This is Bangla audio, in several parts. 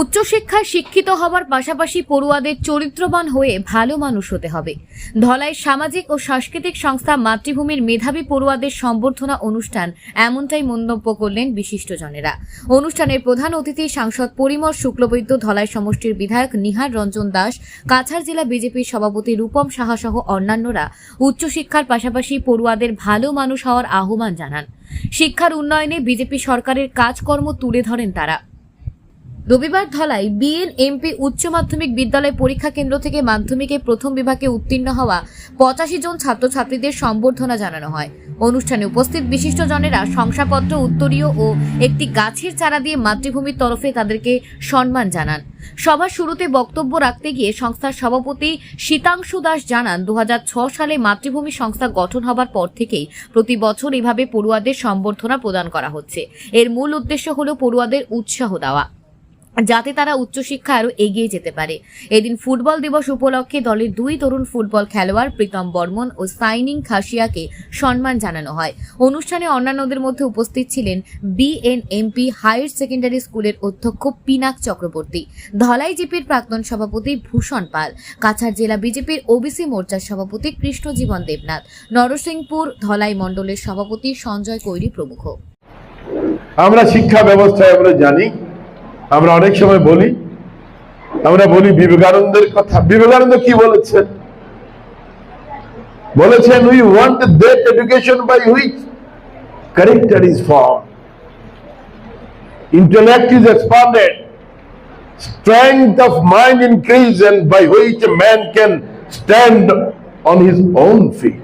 উচ্চশিক্ষায় শিক্ষিত হওয়ার পাশাপাশি পড়ুয়াদের চরিত্রবান হয়ে ভালো মানুষ হতে হবে। ধলাই সামাজিক ও সাংস্কৃতিক সংস্থা মাতৃভূমির মেধাবী পড়ুয়াদের সম্বর্ধনা অনুষ্ঠান এমনটাই মন্তব্য করলেন বিশিষ্টজনেরা। অনুষ্ঠানের প্রধান অতিথি সাংসদ পরিমল শুক্লবৈদ্য, ধলাই সমষ্টির বিধায়ক নিহার রঞ্জন দাস, কাছাড় জেলা বিজেপির সভাপতি রূপম সাহা সহ অন্যান্যরা উচ্চশিক্ষার পাশাপাশি পড়ুয়াদের ভালো মানুষ হওয়ার আহ্বান জানান। শিক্ষার উন্নয়নে বিজেপি সরকারের কাজকর্ম তুলে ধরেন তারা। রবিবার ধলাই বিএন এমপি উচ্চ মাধ্যমিক বিদ্যালয় পরীক্ষা কেন্দ্র থেকে মাধ্যমিকে প্রথম বিভাগে উত্তীর্ণ হওয়া পঁচাশি জন ছাত্রছাত্রীদের সম্বর্ধনা জানানো হয়। অনুষ্ঠানে উপস্থিত বিশিষ্টজনেরা শংসাপত্র, উত্তরীয় ও একটি গাছের চারা দিয়ে মাতৃভূমির তরফে তাদেরকে সম্মান জানান। সভার শুরুতে বক্তব্য রাখতে গিয়ে সংস্থার সভাপতি শীতাংশু দাস জানান দু সালে মাতৃভূমি সংস্থা গঠন হবার পর থেকেই প্রতি বছর এভাবে পড়ুয়াদের সম্বর্ধনা প্রদান করা হচ্ছে। এর মূল উদ্দেশ্য হল পড়ুয়াদের উৎসাহ দেওয়া। যাতে তারা উচ্চশিক্ষা আরও এগিয়ে যেতে পারে। এদিন ফুটবল দিবস উপলক্ষে দলের দুই তরুণ ফুটবল খেলোয়াড় প্রীতম বর্মন ও সাইনিং খাসিয়াকে সম্মান জানানো হয়। অনুষ্ঠানে অন্যান্যদের মধ্যে উপস্থিত ছিলেন বিএনএমপি হায়ার সেকেন্ডারি স্কুলের অধ্যক্ষ পিনাক চক্রবর্তী, ধলাই জিপির প্রাক্তন সভাপতি ভূষণ পাল, কাছাড় জেলা বিজেপির ওবিসি মোর্চার সভাপতি কৃষ্ণজীবন দেবনাথ, নরসিংপুর ধলাই মণ্ডলের সভাপতি সঞ্জয় কৈরি প্রমুখ। আমরা শিক্ষা ব্যবস্থায় আমরা জানি আমরা অনেক সময় বলি, আমরা বলি বিবেকানন্দের কথা। বিবেকানন্দ কি বলেছেন? বলেছেন we want that education by which character is form intellect expanded. Strength of mind increase and by which a man can stand on his own feet.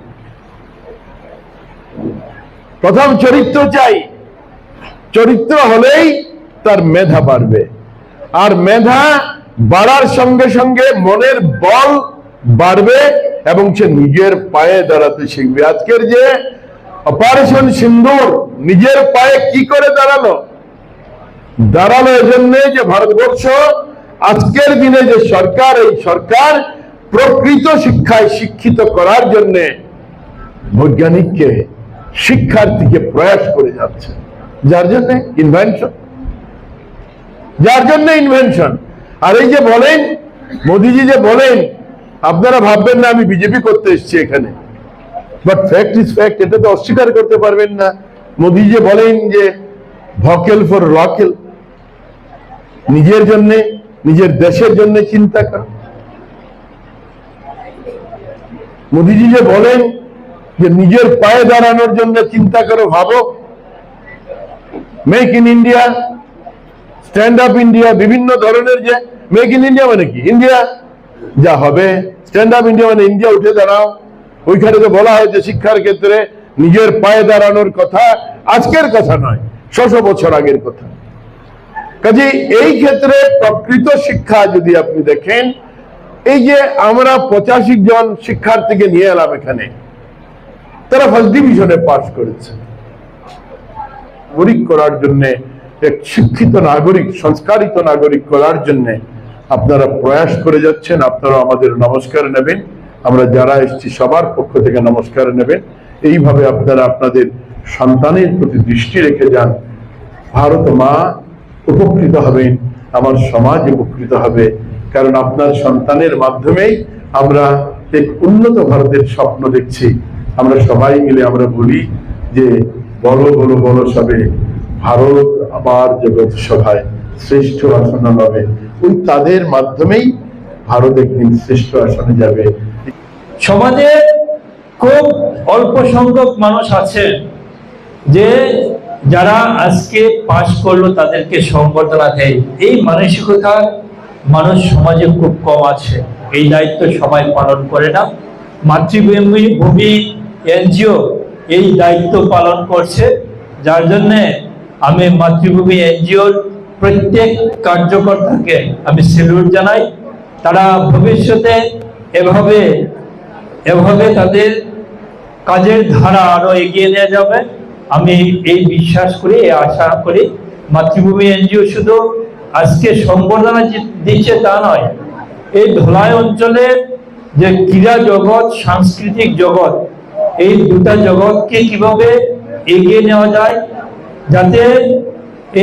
প্রথম চরিত্র চাই। চরিত্র হলেই তার মেধা বাড়বে। আর মেধা বাড়ার সঙ্গে সঙ্গে মনের বল বাড়বে এবং সে নিজের পায়ে দাঁড়াতে শিখবে। আজকের যে অপারেশন সিন্দুর, নিজের পায়ে কি করে দাঁড়াল? দাঁড়াল এজন্য যে ভারতবর্ষ আজকের দিনে যে সরকার, এই সরকার প্রকৃত শিক্ষায় শিক্ষিত করার জন্য বৈজ্ঞানিককে, শিক্ষার্থীকে প্রয়াস করে যাচ্ছে। যার জন্য ইনভেনশন যার জন্য ইনভেনশন আর এই যে বলেন, মোদিজি যে বলেন, আপনারা ভাববেন না আমি বিজেপি করতে এসেছি এখানে। বাট ফ্যাক্ট ইজ ফ্যাক্ট এটা তো অস্বীকার করতে পারবেন না। মোদি যে বলেন যে ভকেল ফর লকেল নিজের জন্য, নিজের দেশের জন্য চিন্তা কর। মোদিজি যে বলেন যে, নিজের পায়ে দাঁড়ানোর জন্য চিন্তা করো ভাবো। Make in India stand up India বিভিন্ন ধরনের যে মেক ইন ইন্ডিয়া মানে কি? ইন্ডিয়া যা হবে স্ট্যান্ড আপ ইন্ডিয়া মানে ইন্ডিয়া উঠে দাঁড়াও। ওইখানে তো বলা হয়েছে শিক্ষার ক্ষেত্রে নিজের পায়ে দাঁড়ানোর কথা আজকের কথা নয়, ছশো বছর আগের কথা। কাজে এই ক্ষেত্রে প্রকৃত শিক্ষা যদি আপনি দেখেন, এই যে আমরা পঁচাশি জন শিক্ষার্থীকে নিয়ে এলাম এখানে, তারা ফার্স্ট ডিভিশনে পাশ করেছে। নাগরিক করার জন্য এক শিক্ষিত নাগরিক, সংস্কারিত নাগরিক করার জন্য আপনারা প্রয়াস করে যাচ্ছেন, আপনারা আমাদের নমস্কার নেবেন, আমরা যারা এসেছি সবার পক্ষ থেকে নমস্কার নেবেন। এইভাবে আপনারা আপনাদের সন্তানের প্রতি দৃষ্টি রেখে যান। ভারত মা উপকৃত হবেন, আমার সমাজ উপকৃত হবে, কারণ আপনার সন্তানের মাধ্যমেই আমরা এক উন্নত ভারতের স্বপ্ন দেখছি। আমরা সবাই মিলে আমরা বলি যে বড় বড় বড় সবে ভারত আবার জগৎ সভায় শ্রেষ্ঠ আসন হবে ওই তাদের মাধ্যমেই ভারত একদিন শ্রেষ্ঠ আসনে যাবে। সমাজে খুব অল্প সংখ্যক মানুষ আছেন যে যারা আজকে পাশ করল তাদেরকে সম্বর্ধনা দেয়। এই মানসিকতা মানুষ সমাজে খুব কম আছে। এই দায়িত্ব সবাই পালন করে না। মাতৃভূমি, ভূমি, এনজিও এই দায়িত্ব পালন করছে। যার জন্যে আমি মাতৃভূমি এনজিওর প্রত্যেক কার্যকর্তাকে আমি সেলুট জানাই। তারা ভবিষ্যতে এভাবে এভাবে তাদের কাজের ধারা আরও এগিয়ে নেওয়া যাবে। আমি এই বিশ্বাস করি, এই আশা করি। মাতৃভূমি এনজিও শুধু আজকে সম্বর্ধনা দিচ্ছে তা নয়, এই ধলাই অঞ্চলে যে ক্রীড়া জগৎ, সাংস্কৃতিক জগৎ, এই দুটা জগৎকে কীভাবে এগিয়ে নেওয়া যায় যাতে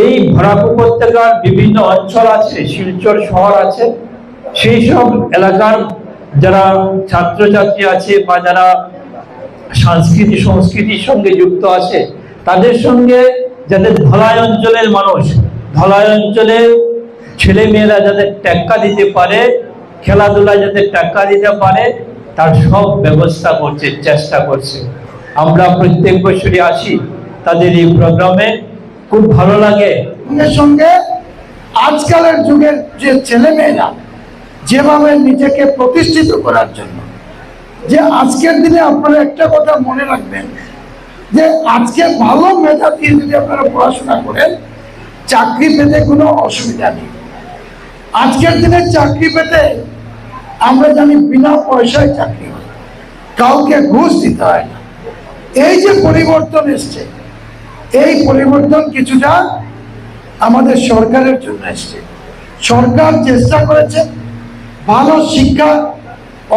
এই বরাক উপত্যকার বিভিন্ন অঞ্চল আছে, শিলচর শহর আছে, সেই সব এলাকার যারা ছাত্রছাত্রী আছে বা যারা সংস্কৃতি, সংস্কৃতির সঙ্গে যুক্ত আছে, তাদের সঙ্গে যাদের ধলাই অঞ্চলের মানুষ, ধলাই অঞ্চলে ছেলে মেয়েরা যাতে টেক্কা দিতে পারে খেলাধুলায় যাতে টেক্কা দিতে পারে, তার সব ব্যবস্থা করছে, চেষ্টা করছে। আমরা প্রত্যেক বছরই আসি। তাদের এই প্রোগ্রামে খুব ভালো লাগে। সঙ্গে আজকালের যুগের যে ছেলেমেয়েরা, যেভাবে নিজেকে প্রতিষ্ঠিত করার জন্য, যে আজকের দিনে আপনারা একটা কথা মনে রাখবেন, যে আজকে ভালো মেধা দিয়ে যদি আপনারা পড়াশোনা করেন, চাকরি পেতে কোনো অসুবিধা নেই। আজকের দিনে চাকরি পেতে আমরা জানি বিনা পয়সায় চাকরি হয়, কাউকে ঘুষ দিতে হয় না। এই যে পরিবর্তন এসছে এই পরিবর্তন কিছুটা আমাদের সরকারের জন্য এসছে। সরকার চেষ্টা করেছে ভালো শিক্ষা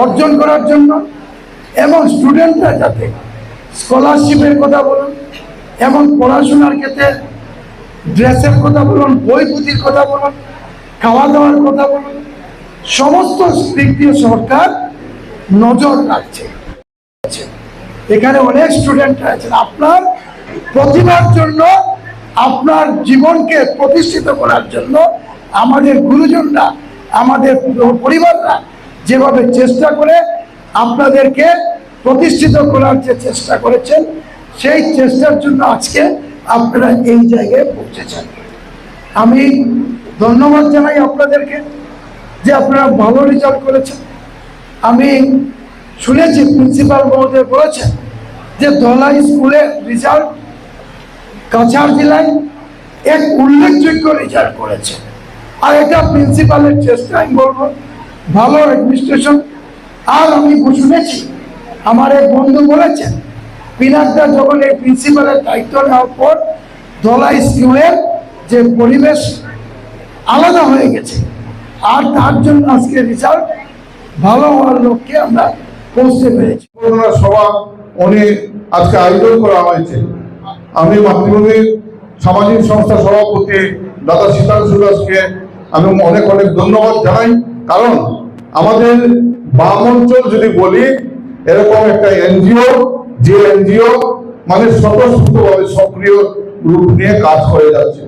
অর্জন করার জন্য এবং স্টুডেন্টরা যাতে স্কলারশিপের কথা বলুন, এবং পড়াশোনার ক্ষেত্রে ড্রেসের কথা বলুন, বই পুঁথির কথা বলুন খাওয়া দাওয়ার কথা বলুন, সমস্ত দিক দিয়ে সরকার নজর রাখছে। এখানে অনেক স্টুডেন্ট আছেন আপনার প্রতিভার জন্য, আপনার জীবনকে প্রতিষ্ঠিত করার জন্য আমাদের গুরুজনরা, আমাদের পরিবাররা যেভাবে চেষ্টা করে আপনাদেরকে প্রতিষ্ঠিত করার যে চেষ্টা করেছেন, সেই চেষ্টার জন্য আজকে আপনারা এই জায়গায় পৌঁছেছেন। আমি ধন্যবাদ জানাই আপনাদেরকে যে আপনারা ভালো রেজাল্ট করেছেন। আমি শুনেছি প্রিন্সিপাল মহোদয় বলেছেন যে ধলাই স্কুলের রেজাল্ট কাছাড় জেলায় এক উল্লেখযোগ্য রেজাল্ট করেছে। আর এটা প্রিন্সিপালের চেষ্টা, আমি বলব, ভালো অ্যাডমিনিস্ট্রেশন আর আমি শুনেছি, আমার এক বন্ধু বলেছেন, পিনাকদা যখন এই প্রিন্সিপালের দায়িত্ব নেওয়ার পর ধলাই স্কুলের যে পরিবেশ আলাদা হয়ে গেছে, আর তার জন্য আজকে রেজাল্ট ভালো হওয়ার লক্ষ্যে আমরা পৌঁছতে পেরেছি। সভা উনি আজকে আয়োজন করা হয়েছে। আমি মাতৃভূমির সামাজিক সংস্থা সভাপতি দাদা শীতাংশু দাসকে আমি অনেক অনেক ধন্যবাদ জানাই। কারণ আমাদের বাম অঞ্চল যদি বলি, এরকম একটা এনজিও, যে এনজিও মানে স্বতঃস্ফূর্তভাবে সক্রিয় রূপ নিয়ে কাজ করে যাচ্ছে।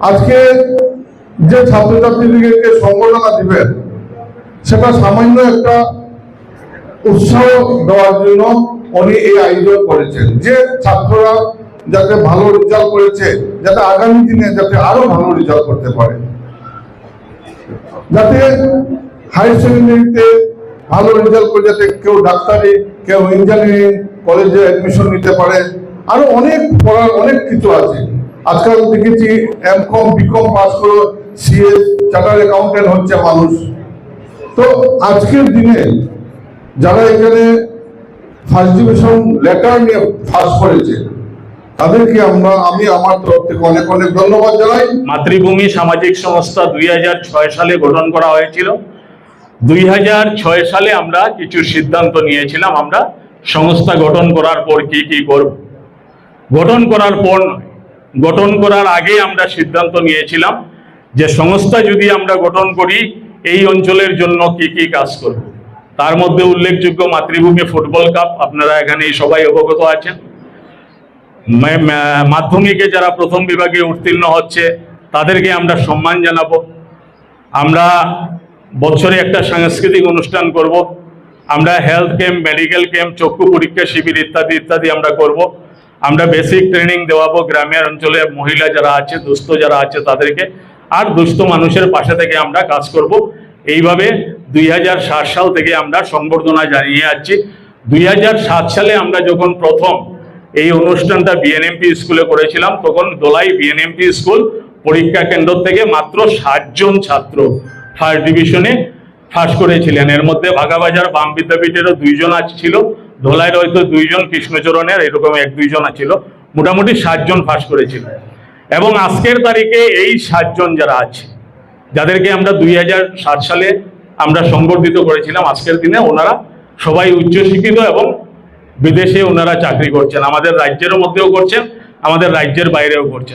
আজকে যে ছাত্রছাত্রীদেরকে সম্বর্ধনা দিবেন, সেটা সামান্য একটা উৎসাহ দেওয়ার জন্য উনি এই আয়োজন করেছেন। যে ছাত্ররা যাতে ভালো রেজাল্ট করেছে, যাতে আগামী দিনে যাতে আরও ভালো রেজাল্ট করতে পারে। যাতে হাই সেকেন্ডারিতে ভালো রেজাল্ট করে যাতে কেউ ডাক্তারি, কেউ ইঞ্জিনিয়ারিং কলেজে অ্যাডমিশন নিতে পারে। আরও অনেক পড়ার অনেক কিছু আছে। আজকাল দেখেছি M Com B Com pass করে সিএস চার্টার অ্যাকাউন্টেন্ট হচ্ছে মানুষ। তো আজকের দিনে যারা এখানে ফার্স্ট ডিভিশন লেটার নিয়ে পাস করেছে। তাদেরকে আমরা, আমি আমার তরফ থেকে অনেক অনেক ধন্যবাদ জানাই। মাতৃভূমি সামাজিক সংস্থা দুই হাজার ছয় সালে গঠন করা হয়েছিল। দুই হাজার ছয় সালে আমরা কিছু সিদ্ধান্ত নিয়েছিলাম আমরা সংস্থা গঠন করার পর কি কি করব। গঠন করার পর গঠন করার আগে আমরা সিদ্ধান্ত নিয়েছিলাম যে সংস্থা যদি আমরা গঠন করি, এই অঞ্চলের জন্য কি কি কাজ করব। তার মধ্যে উল্লেখযোগ্য মাতৃভূমি ফুটবল কাপ, আপনারা এখানে সবাই অবগত আছেন। মাধ্যমিকে যারা প্রথম বিভাগে উত্তীর্ণ হচ্ছে, তাদেরকে আমরা সম্মান জানাব। আমরা বছরে একটা সাংস্কৃতিক অনুষ্ঠান করব। আমরা হেলথ ক্যাম্প মেডিকেল ক্যাম্প চক্ষু পরীক্ষা শিবির ইত্যাদি ইত্যাদি আমরা করব। আমরা বেসিক ট্রেনিং দেওয়াবো গ্রামের অঞ্চলে মহিলা যারা আছে, দুস্থ যারা আছে তাদেরকে। আর দুস্থ মানুষের পাশে থেকে আমরা কাজ করব। এইভাবে দুই হাজার সাত সাল থেকে আমরা সংবর্ধনা জানিয়ে যাচ্ছি। দুই সালে আমরা যখন প্রথম এই অনুষ্ঠানটা বিএনএমপি স্কুলে করেছিলাম, তখন দোলাই বিএনএমপি স্কুল পরীক্ষা কেন্দ্র থেকে মাত্র ষাটজন ছাত্র ফার্স্ট ডিভিশনে ফার্স্ট করেছিলেন। এর মধ্যে ভাগাবাজার, বাম বিদ্যাপীঠেরও দুইজন ছিল ধোলাইয়ের হয়তো দুইজন কৃষ্ণচরণের এরকম এক দুইজন ছিল, মোটামুটি ষাটজন ফার্স্ট করেছিল। এবং আজকের তারিখে এই ষাটজন যারা আছে যাদেরকে আমরা দুই হাজার সাত সালে আমরা সংবর্ধিত করেছিলাম, আজকের দিনে ওনারা সবাই উচ্চশিক্ষিত এবং বিদেশে ওনারা চাকরি করছেন। আমাদের রাজ্যের মধ্যেও করছেন, আমাদের রাজ্যের বাইরেও করছেন।